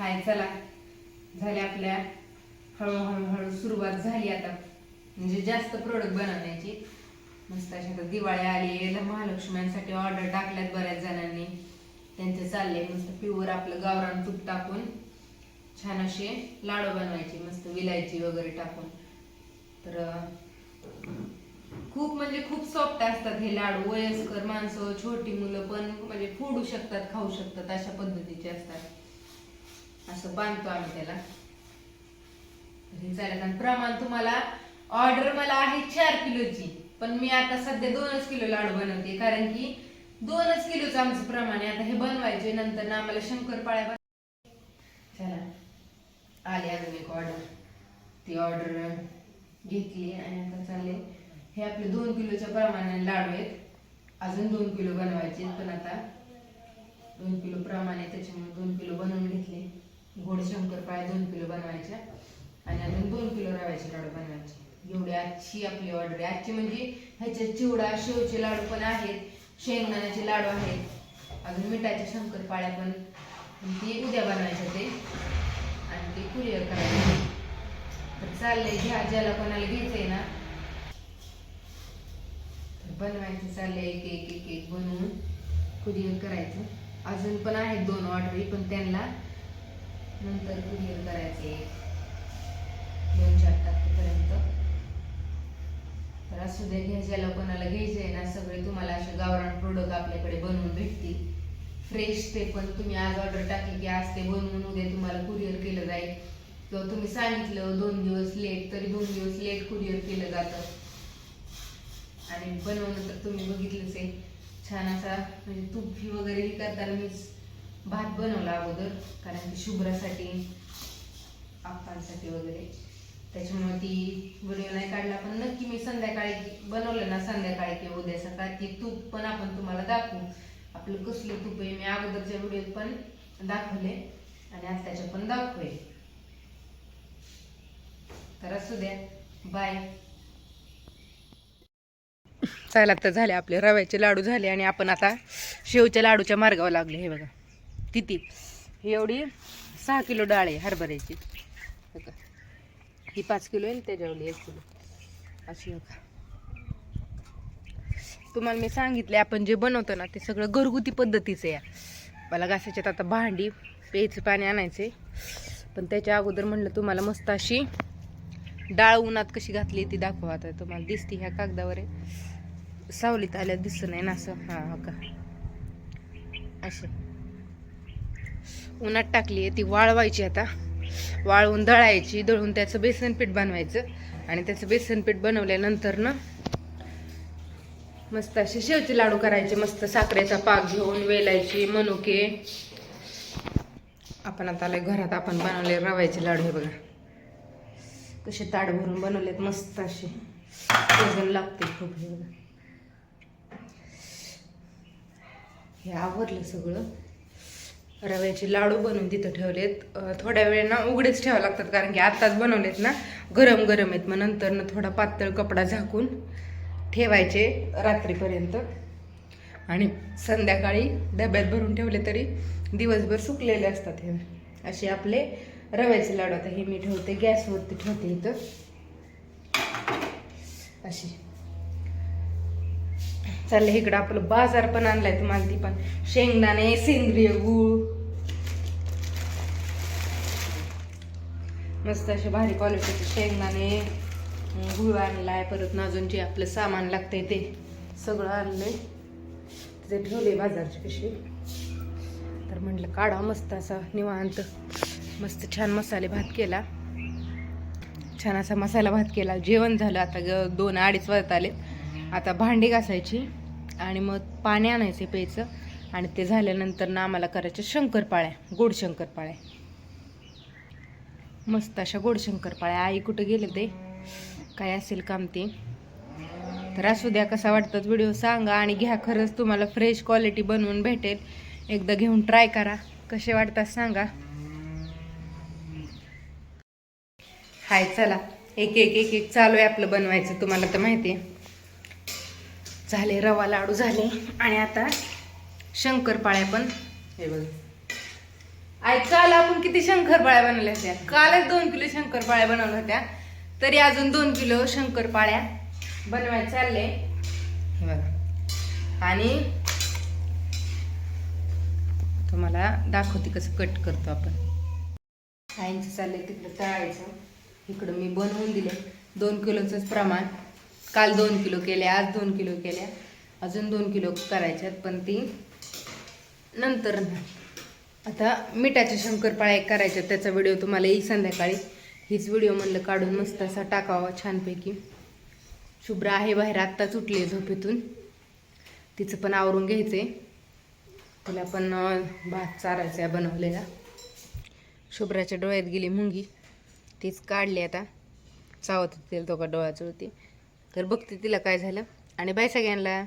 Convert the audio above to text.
हाय चला. झाले आपल्या हळूहळू हळू सुरुवात झाली आता. म्हणजे जास्त प्रोडक्ट बनवण्याची. मस्त अशा आता दिवाळी आली महालक्ष्म्यांसाठी ऑर्डर टाकल्यात बऱ्याच जणांनी. त्यांचे चालले मस्त प्युअर आपलं गावरान तूप टाकून. छान असे लाडू बनवायचे मस्त विलायची वगैरे टाकून. तर खूप म्हणजे खूप सॉफ्ट असतात हे लाडू. वयस्कर माणसं छोटी मुलं पण म्हणजे फोडू शकतात खाऊ शकतात अशा पद्धतीचे असतात. असं बांधतो आम्ही त्याला. हे चालेल आणि प्रमाण तुम्हाला ऑर्डर मला आहे चार किलोची. पण मी आता सध्या दोनच किलो लाडू बनवते कारण की दोनच किलोचं आमचं प्रमाण आहे. आता हे बनवायचे नंतर ना आम्हाला शंकरपाळ्या बन- चला. आली अजून एक ऑर्डर ती ऑर्डर घेतली आणि आता चालले. हे आपले दोन किलोच्या प्रमाणाने लाडू आहेत. अजून दोन किलो बनवायचे पण आता दोन किलो प्रमाणे त्याच्यामुळे दोन किलो बनवून घेतले. गोड शंकरपाळ्या दोन किलो बनवायच्या आणि अजून दोन किलो रव्याचे लाडू बनवायचे. एवढी आजची आपली ऑर्डर आहे. आजची म्हणजे ह्याच्यात चिवडा शेवचे लाडू पण आहेत शेंगदाण्याचे लाडू आहेत अजून मिठाच्या शंकरपाळ्या पण पण ते उद्या बनवायचे ते. आणि ते कुरिअर करायचे. तर चाललंय घ्या ज्याला कोणाला घ्यायचंय ना तर बनवायचं चाललंय एक एक एक एक बनवून कुरिअर करायचं. अजून पण आहेत दोन ऑर्डरी पण त्यांना नंतर कुरिअर करायचे. दोन चार तारखेपर्यंत. तर असू द्या घ्या ज्याला कोणाला घ्यायचे आहे ना सगळे तुम्हाला असे गावरान प्रोडक्ट आपल्याकडे बनवून भेटतील. फ्रेश ते पण तुम्ही आज ऑर्डर टाकली की आज ते बनवून उद्या तुम्हाला कुरिअर केलं जाईल. किंवा तुम्ही सांगितलं दोन दिवस लेट तरी दोन दिवस लेट कुरिअर केलं जातं. आणि बनवणं तर तुम्ही बघितलंच आहे. छान असा म्हणजे तूप ही वगैरे हे करताना मी भात बनवला अगोदर कारण की शुभ्रासाठी आप्पांसाठी वगैरे. त्याच्यामुळे ती व्हिडिओ नाही काढला पण नक्की मी संध्याकाळी बनवलं ना संध्याकाळी किंवा उद्या सकाळी ती तूप पण आपण तुम्हाला दाखवू. आपलं कसलं तूप आहे मी अगोदरच्या व्हिडिओत पण दाखवले आणि आत्ताच्या पण दाखवले तर असू द्या. बाय चला तर झाले आपले रव्याचे लाडू झाले आणि आपण आता शेवच्या लाडूच्या मार्गावर लागले हे बघा. किती? ही एवढी सहा किलो डाळ आहे हरभऱ्याची. बघा. ही पाच किलो आहे ना त्याच्यावरली एक किलो. अशी बघा. तुम्हाला मी सांगितले आपण जे बनवतो ना ते सगळं घरगुती पद्धतीचं आहे मला घासायच्यात आता भांडी प्यायचं पाणी आणायचे पण त्याच्या अगोदर म्हणलं तुम्हाला मस्त अशी डाळ उन्हात कशी घातली ती दाखवा. आता तुम्हाला दिसते ह्या कागदावर आहे. सावलीत आल्या दिसत नाही ना असं. हां हो का? असे उन्हात टाकली आहे ती वाळवायची आता. वाळवून दळायची दळून त्याचं बेसनपीठ बनवायचं. आणि त्याचं बेसनपीठ बनवल्यानंतर ना मस्त असे शेवचे लाडू करायचे मस्त साखरेचा पाक घेऊन वेलायची मनुके. आपण आता आलं घरात आपण बनवले रवायचे लाडू हे बघा. कसे ताड भरून बनवलेत मस्त असे. वजन लागते खूप हे बघा. हे आवरलं सगळं. रव्याचे लाडू बनवून तिथं ठेवलेत. थोड्या वेळ ना उघडेच ठेवावे लागतात कारण की आत्ताच बनवलेत ना. गरम गरम आहेत. मग नंतर ना थोडा पातळ कपडा झाकून ठेवायचे रात्रीपर्यंत. आणि संध्याकाळी डब्यात भरून ठेवले तरी दिवसभर सुकलेले असतात हे. असे आपले रव्याचे लाडू. आता हे मी ठेवते गॅसवरती ठेवते इथं. अशी. चाललं इकडं आपलं बाजार पण आणलाय तुम्हाला ती पण. शेंगदाणे सेंद्रिय गूळ. मस्त असे भारी क्वालिटीचे शेंगदाणे अं, गूळ आणलाय. परत अजून जे आपलं सामान लागतंय ते सगळं आणलंय. ते ठेवले बाजारची पिशवी तर म्हटलं काढा मस्त असा निवांत. मस्त छान मसाले भात केला. छान असा मसाला भात केला. जेवण झालं. आता ग दोन अडीच वाजत आले आता भांडी घासायची. आणि मग पाणी आणायचे प्यायचं. आणि ते झाल्यानंतर ना आम्हाला करायच्या शंकरपाळ्या गोड शंकरपाळ्या. मस्त अशा गोड शंकरपाळ्या. आई कुठं गेले ते? काय असेल काम ते? तर असू द्या कसा वाटतात व्हिडिओ सांगा आणि घ्या खरंच तुम्हाला फ्रेश क्वालिटी बनवून भेटेल. एकदा घेऊन ट्राय करा. कसे वाटतात सांगा. हाय चला. एक एक एक एक चालू आहे आपलं बनवायचं. तुम्हाला तर माहिती आहे. झाले रवा लाडू झाले. आणि आता शंकरपाळ्या पण. हे बघ. आई काल आपण किती शंकरपाळ्या बनवल्या होत्या? कालच दोन किलो शंकरपाळ्या बनवल्या होत्या. तरी अजून दोन किलो शंकरपाळ्या बनवायला चालले. हे बघा. आणि तुम्हाला दाखवते कसं कट करतो आपण. आईंचं चाललंय तिकडं तळायचं. इकडं मी बनवून दिले दोन किलोचंच प्रमाण. काल दोन किलो केल्या आज दोन किलो केल्या अजून दोन किलो करायच्यात पण ती नंतर आता मिठाच्या शंकरपाळ्या करायच्या त्याचा व्हिडिओ तुम्हाला येईल संध्याकाळी. हीच व्हिडिओ म्हणलं काढून मस्त असा टाकावा छानपैकी. शुभ्र आहे बाहेर आत्ताच उठली झोपेतून. तिचं पण आवरून घ्यायचं आहे तिला पण भात चारायचा आहे बनवलेला. शुभ्राच्या डोळ्यात गेली मुंगी. तीच काढली आता. चावत होती तो का डोळ्याच होती तर बघते तिला काय झालं. आणि बाय सगळ्यांना.